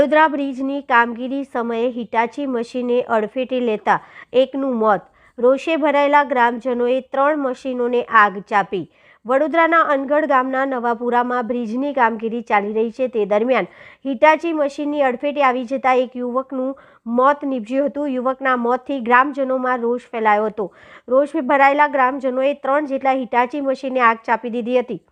વડોદરા બ્રિજની કામગીરી સમયે હિટાચી મશીને અડફેટે લેતા એકનું મોત. રોષે ભરાયેલા ગ્રામજનોએ ત્રણ મશીનોને આગ ચાપી. વડોદરાના અનગઢ ગામના નવાપુરામાં બ્રિજની કામગીરી ચાલી રહી છે. તે દરમિયાન હિટાચી મશીનની અડફેટે આવી જતા એક યુવકનું મોત નીપજ્યું હતું. યુવકના મોતથી ગ્રામજનોમાં રોષ ફેલાયો હતો. રોષ ભરાયેલા ગ્રામજનોએ ત્રણ જેટલા હિટાચી મશીનને આગ ચાપી દીધી હતી.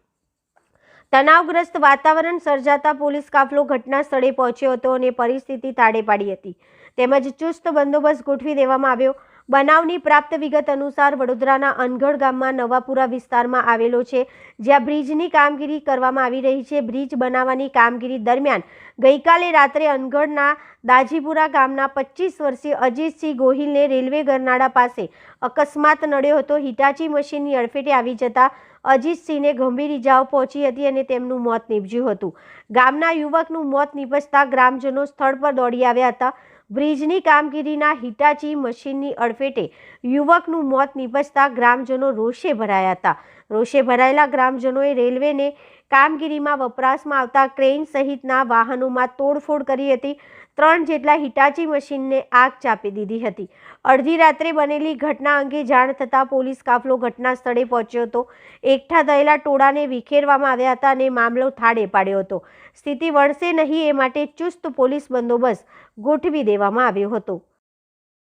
તણાવગ્રસ્ત વાતાવરણ સર્જાતા પોલીસ કાફલો ઘટના સ્થળે પહોંચ્યો હતો અને પરિસ્થિતિ તાળે પાડી હતી. તેમજ ચુસ્ત બંદોબસ્ત ગોઠવી દેવામાં આવ્યો. બનાવની પ્રાપ્ત વિગત અનુસાર વડોદરાના અનગઢ ગામમાં નવાપુરા વિસ્તારમાં આવેલો છે, જ્યાં બ્રિજની કામગીરી કરવામાં આવી રહી છે. બ્રિજ બનાવવાની કામગીરી દરમિયાન ગઈકાલે રાત્રે અનગઢના દાજીપુરા ગામના પચીસ વર્ષીય અજીતસિંહ ગોહિલને રેલવે ગરનાળા પાસે અકસ્માત નડ્યો હતો. હિટાચી મશીનની અડફેટે આવી જતા અજીતસિંહને ગંભીર ઇજાઓ પહોંચી હતી અને તેમનું મોત નીપજ્યું હતું. ગામના યુવકનું મોત નીપજતા ગ્રામજનો સ્થળ પર દોડી આવ્યા હતા. બ્રિજની કામગીરીના હિટાચી મશીનની અડફેટે યુવકનું મોત નીપજતા ગ્રામજનો રોષે ભરાયા હતા. રોષે ભરાયેલા ગ્રામજનોએ રેલવેને કામગીરીમાં વપરાશમાં આવતા ક્રેન સહિતના વાહનોમાં તોડફોડ કરી હતી. ત્રણ જેટલા હિટાચી મશીનને આગ ચાપી દીધી હતી. અડધી રાત્રે બનેલી ઘટના અંગે જાણ થતાં પોલીસ કાફલો ઘટના સ્થળે પહોંચ્યો હતો. એકઠા થયેલા ટોળાને વિખેરવામાં આવ્યા હતા અને મામલો થાળે પાડ્યો હતો. સ્થિતિ વણસે નહીં એ માટે ચુસ્ત પોલીસ બંદોબસ્ત ગોઠવી દેવામાં આવ્યો હતો.